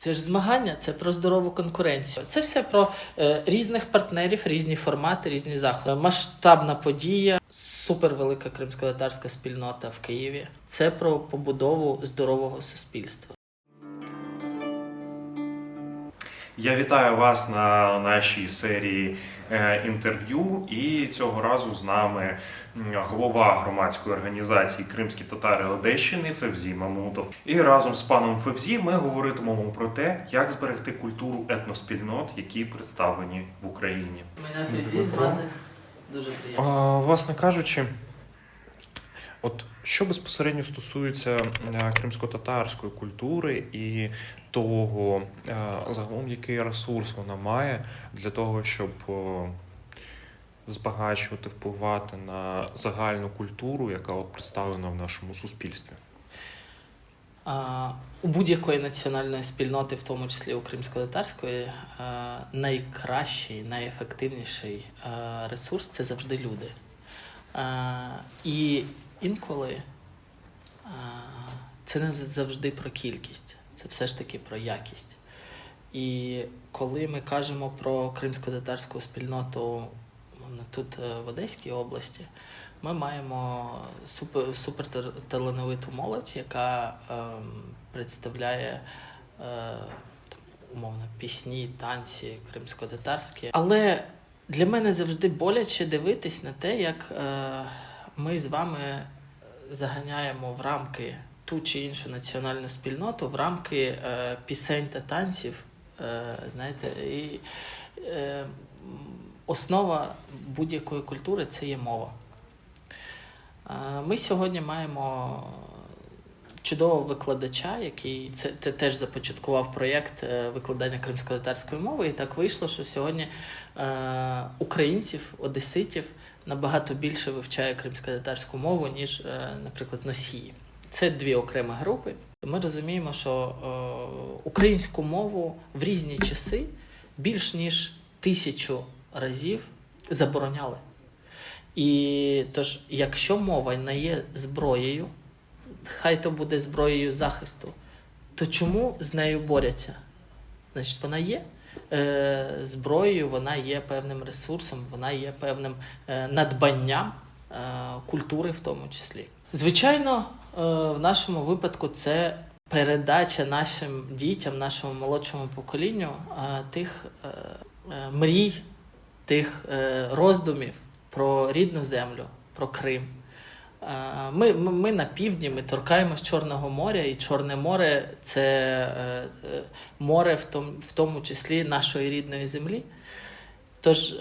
Це ж змагання, це про здорову конкуренцію. Це все про е, різних партнерів, різні формати, різні заходи. Масштабна подія, супервелика кримсько-татарська спільнота в Києві. Це про побудову здорового суспільства. Я вітаю вас на нашій серії е, інтерв'ю. І цього разу з нами голова громадської організації Кримські татари Одещини Февзі Мамутов. І разом з паном Февзі ми говоритимемо про те, як зберегти культуру етноспільнот, які представлені в Україні. Мене всі звати дуже приємно. А, власне кажучи, от що безпосередньо стосується е, кримсько-татарської культури і того, е, загалом який ресурс вона має для того, щоб е, збагачувати, впливати на загальну культуру, яка от представлена в нашому суспільстві. У будь-якої національної спільноти, в тому числі у кримсько-татарської, найкращий, найефективніший ресурс це завжди люди. І інколи це не завжди про кількість, це все ж таки про якість. І коли ми кажемо про кримсько-татарську спільноту ну, тут е, в Одеській області, ми маємо супер, супер талановиту молодь, яка ем, представляє е, умовно пісні, танці кримсько-татарські. Але для мене завжди боляче дивитись на те, як е, ми з вами заганяємо в рамки ту чи іншу національну спільноту, в рамки е, пісень та танців. Е, знаєте, і е, основа будь-якої культури це є мова. Е, Ми сьогодні маємо чудового викладача, який це, це теж започаткував проєкт е, викладання кримсько-татарської мови. І так вийшло, що сьогодні е, українців, одеситів набагато більше вивчає кримсько-татарську мову, ніж, е, наприклад, носії. Це дві окремі групи. Ми розуміємо, що е, українську мову в різні часи більш ніж тисячу разів забороняли. І тож, якщо мова не є зброєю, хай то буде зброєю захисту, то чому з нею борються? Значить, вона є зброєю, вона є певним ресурсом, вона є певним е, надбанням е, культури в тому числі. Звичайно, е, в нашому випадку це передача нашим дітям, нашому молодшому поколінню е, тих е, е, мрій, тих е, роздумів про рідну землю, про Крим. Е, Ми, ми, на півдні, ми торкаємось Чорного моря, і Чорне море це е, е, море, в тому, в тому числі нашої рідної землі. Тож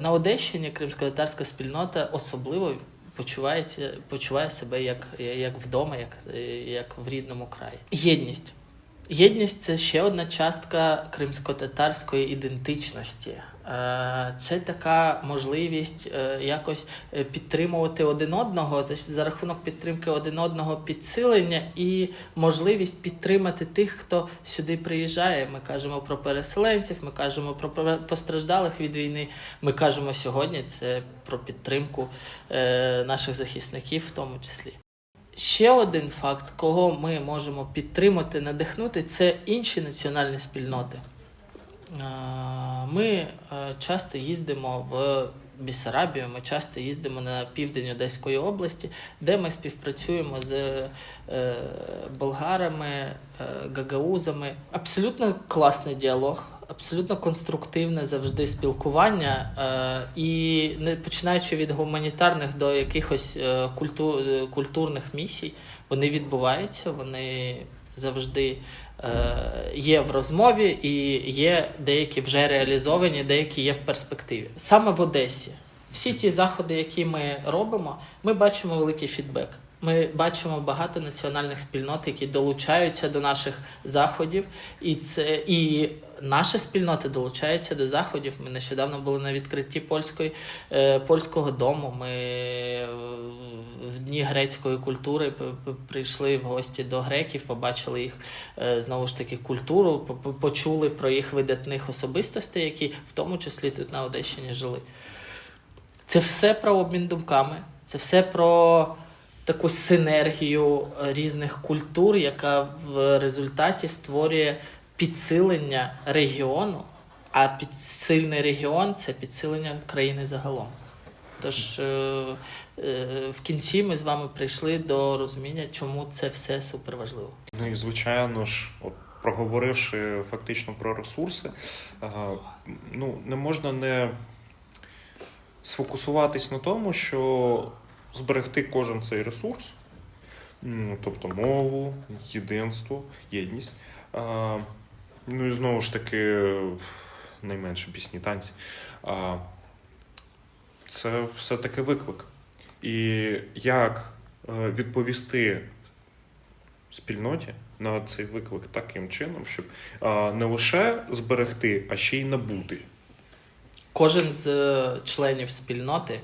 на Одещині кримсько-татарська спільнота особливо почувається, почуває себе як, як вдома, як, як в рідному краї. Єдність. Єдність це ще одна частка кримсько-татарської ідентичності. Е, Це така можливість е, якось е, підтримувати один одного за, рахунок підтримки один одного підсилення і можливість підтримати тих, хто сюди приїжджає. Ми кажемо про переселенців, ми кажемо про постраждалих від війни. Ми кажемо сьогодні це про підтримку наших захисників, в тому числі. Ще один факт, кого ми можемо підтримати, надихнути, це інші національні спільноти. Е, Ми е, часто їздимо в Бісарабію, ми часто їздимо на південь Одеської області, де ми співпрацюємо з е, болгарами, гагаузами. Абсолютно класний діалог, абсолютно конструктивне завжди спілкування. е, І не починаючи від гуманітарних до якихось е, культу, е, культурних місій, вони відбуваються, вони завжди е, є в розмові і є деякі вже реалізовані, деякі є в перспективі. Саме в Одесі. Всі ті заходи, які ми робимо, ми бачимо великий фідбек. Ми бачимо багато національних спільнот, які долучаються до наших заходів, і це і наша спільнота долучається до заходів. Ми нещодавно були на відкритті польської е, польського дому. Ми е, в дні грецької культури прийшли в гості до греків, побачили їх е, знову ж таки культуру, по- по- почули про їх видатних особистостей, які в тому числі тут на Одещині жили. Це все про обмін думками, це все про таку синергію різних культур, яка в результаті створює підсилення регіону, а підсильний регіон це підсилення країни загалом. Тож е, е, в кінці ми з вами прийшли до розуміння, чому це все суперважливо. Ну і звичайно ж, от проговоривши фактично про ресурси, е, ну не можна не сфокусуватись на тому, що зберегти кожен цей ресурс, тобто мову, єдинство, єдність. Ну і знову ж таки, найменше пісні танці. А, Це все-таки виклик. І як е, відповісти спільноті на цей виклик таким чином, щоб не лише зберегти, а ще й набути. Кожен з е, членів спільноти е,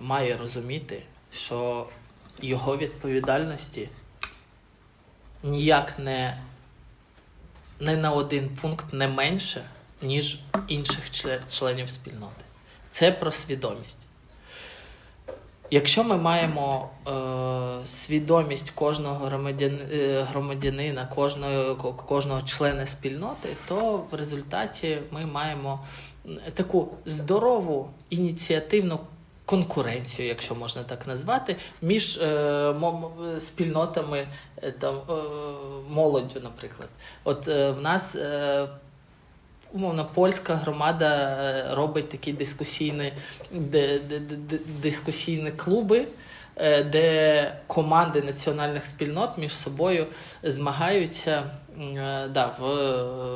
має розуміти, що його відповідальності ніяк не, не на один пункт не менше, ніж інших членів спільноти. Це про свідомість. Якщо ми маємо е, свідомість кожного громадян, е, громадянина, кожного, кожного члена спільноти, то в результаті ми маємо таку здорову ініціативну конкуренцію, якщо можна так назвати, між е, спільнотами е, там, е, молоддю, наприклад. От е, в нас. Е, Умовно, польська громада е, робить такі дискусійні, ди- ди- ди- ди- дискусійні клуби, е, де команди національних спільнот між собою змагаються е, да, в,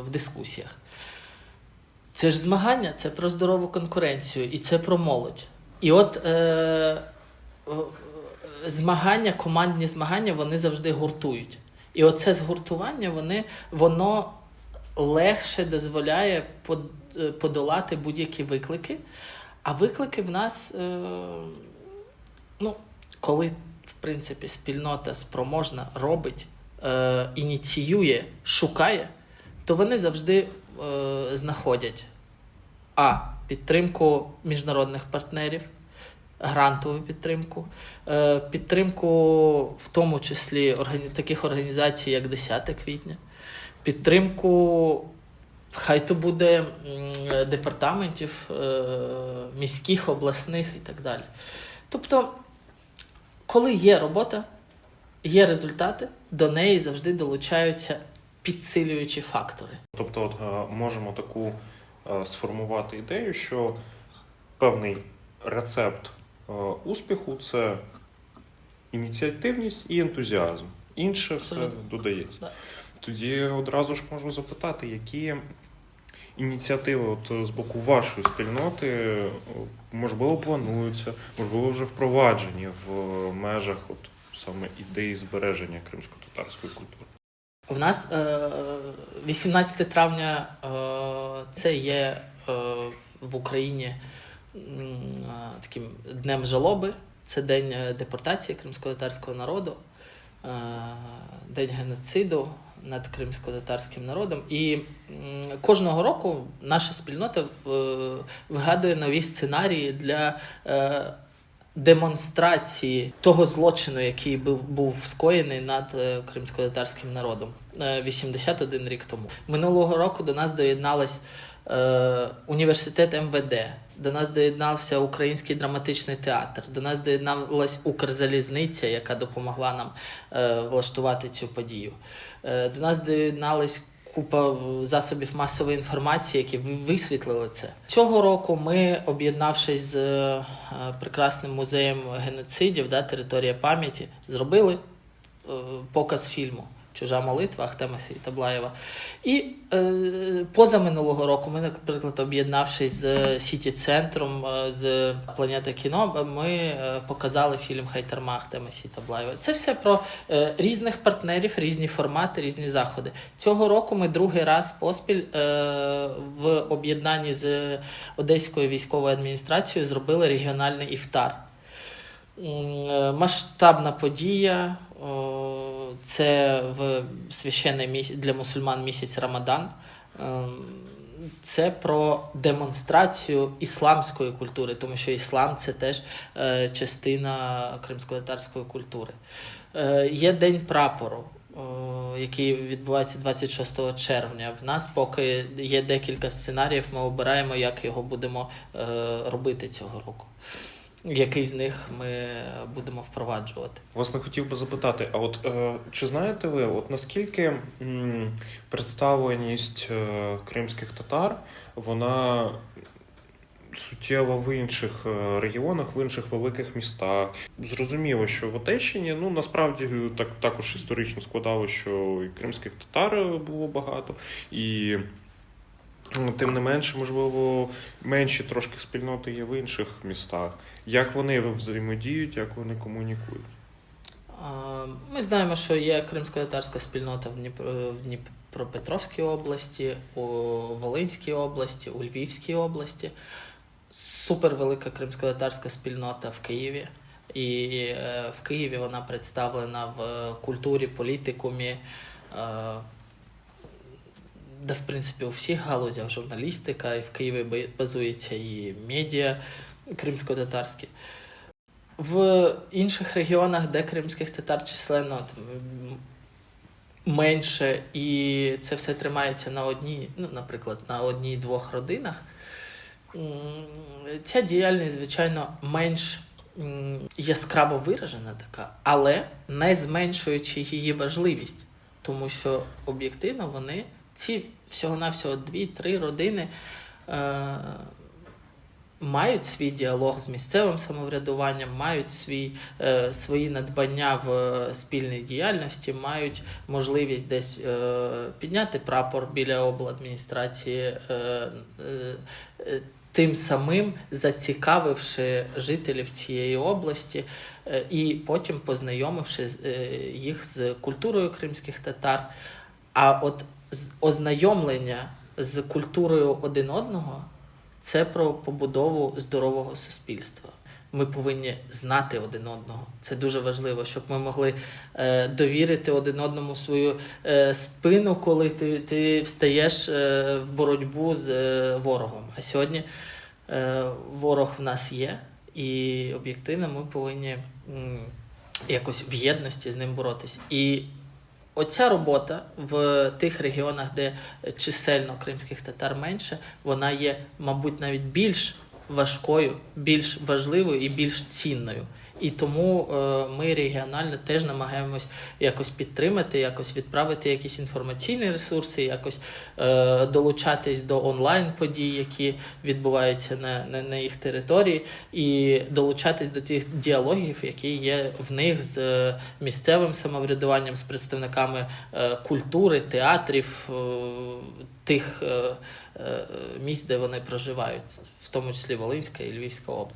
в дискусіях. Це ж змагання, це про здорову конкуренцію і це про молодь. І от е, змагання, командні змагання, вони завжди гуртують. І оце згуртування, вони, воно легше дозволяє е, подолати будь-які виклики. А виклики в нас, е, ну, коли, в принципі, спільнота спроможна робить, е, ініціює, шукає, то вони завжди е, знаходять а. Підтримку міжнародних партнерів, грантову підтримку, е, підтримку, в тому числі таких організацій, як 10 квітня, підтримку, хай то буде департаментів е, міських, обласних і так далі. Тобто, коли є робота, є результати, до неї завжди долучаються підсилюючі фактори. Тобто, от, е, можемо таку сформувати ідею, що певний рецепт е, успіху це ініціативність і ентузіазм. Інше все додається. Тоді одразу ж можу запитати, які ініціативи от, з боку вашої спільноти е, можливо плануються, можливо, вже впроваджені в межах от, саме ідеї збереження кримсько-татарської культури. У нас е, 18 травня е, це є е, в Україні е, таким днем жалоби. Це день е, депортації кримсько-татарського народу, день геноциду над кримсько-татарським народом. І кожного року наша спільнота вигадує нові сценарії для. Е, демонстрації того злочину, який був, був скоєний над е, кримсько-татарським народом е, 81 рік тому. Минулого року до нас доєдналась е, університет МВД, до нас доєднався Український драматичний театр, до нас доєдналась Укрзалізниця, яка допомогла нам е, влаштувати цю подію. Е, до нас доєдналась купа засобів масової інформації, які ви- висвітлили це. Цього року ми, об'єднавшись з е, прекрасним музеєм геноцидів, да, територія пам'яті, зробили е, показ фільму. Чужа молитва Ахтема Таблаєва. І е, поза минулого року ми, наприклад, об'єднавшись з Сіті Центром, е, з Планета кіно, ми е, показали фільм Хайтарма Ахтема Таблаєва. Це все про е, різних партнерів, різні формати, різні заходи. Цього року ми другий раз поспіль е, в об'єднанні з Одеською військовою адміністрацією зробили регіональний іфтар. Е, Масштабна подія. Це в священний місяць для мусульман місяць Рамадан. Ем, Це про демонстрацію ісламської культури, тому що іслам це теж е, частина кримсько-татарської культури. Е, Є День прапору. який відбувається 26 червня. В нас поки є декілька сценаріїв, ми обираємо, як його будемо е, робити цього року. Який з них ми будемо впроваджувати. Власне, хотів би запитати: а от е, чи знаєте ви, от наскільки м, представленість е, кримських татар вона суттєва в інших е, регіонах, в інших великих містах? Зрозуміло, що в Одещині ну насправді так також історично складало, що і кримських татар було багато, і тим не менше, можливо, менші трошки спільноти є в інших містах. Як вони взаємодіють, як вони комунікують? Ми знаємо, що є кримсько-татарська спільнота в Дніпро- в Дніпропетровській області, у Волинській області, у Львівській області. Супервелика кримсько-татарська спільнота в Києві. І е, в Києві вона представлена в культурі, політикумі, де, в принципі, у всіх галузях журналістика, і в Києві базується і медіа кримсько-татарські. В інших регіонах, де кримських татар численно там, менше, і це все тримається на одній, ну, наприклад, на одній-двох родинах, ця діяльність, звичайно, менш яскраво виражена така, але не зменшуючи її важливість, тому що об'єктивно вони ці всього-навсього дві-три родини. Е- мають свій діалог з місцевим самоврядуванням, мають свій, е, свої надбання в е, спільній діяльності, мають можливість десь е, підняти прапор біля обладміністрації, е, е, тим самим зацікавивши жителів цієї області е, і потім познайомивши е, їх з культурою кримських татар. А от ознайомлення з культурою один одного це про побудову здорового суспільства. Ми повинні знати один одного. Це дуже важливо, щоб ми могли е, довірити один одному свою е, спину, коли ти, ти встаєш е, в боротьбу з е, ворогом. А сьогодні е, ворог в нас є, і об'єктивно ми повинні м, якось в єдності з ним боротись. І Оця робота в тих регіонах, де чисельно кримських татар менше, вона є, мабуть, навіть більш важкою, більш важливою і більш цінною. І тому е, ми регіонально теж намагаємось якось підтримати, якось відправити якісь інформаційні ресурси, якось е, долучатись до онлайн подій, які відбуваються на, на, на їх території, і долучатись до тих діалогів, які є в них з місцевим самоврядуванням, з представниками е, культури, театрів, тих місць, де вони проживають, в тому числі Волинська і Львівська область.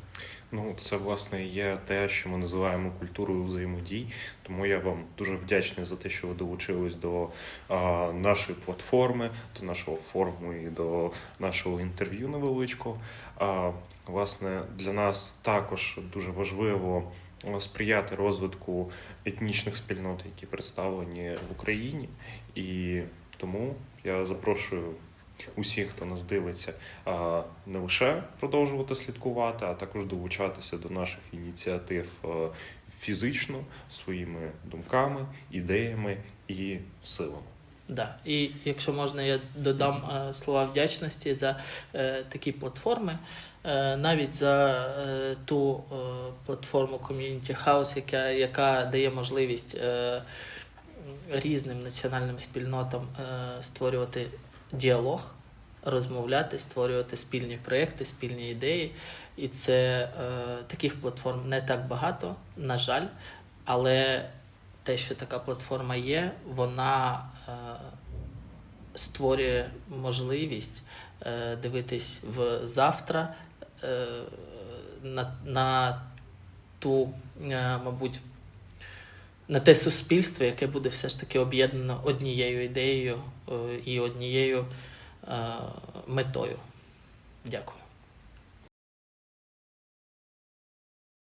Ну, це власне є те, що ми називаємо культурою взаємодій. Тому я вам дуже вдячний за те, що ви долучились до а, нашої платформи, до нашого форуму і до нашого інтерв'ю невеличкого. А, власне, для нас також дуже важливо сприяти розвитку етнічних спільнот, які представлені в Україні. І тому я запрошую усіх, хто нас дивиться, не лише продовжувати слідкувати, а також долучатися до наших ініціатив фізично своїми думками, ідеями і силами. Да. І якщо можна, я додам е, слова вдячності за е, такі платформи, е, навіть за е, ту е, платформу Community House, яка, яка дає можливість е, різним національним спільнотам е, створювати діалог, розмовляти, створювати спільні проекти, спільні ідеї. І це е, таких платформ не так багато, на жаль, але те, що така платформа є, вона е, створює можливість е, дивитись в завтра е, на, на ту, е, мабуть, на те суспільство, яке буде все ж таки об'єднано однією ідеєю е, і однією е, метою. Дякую.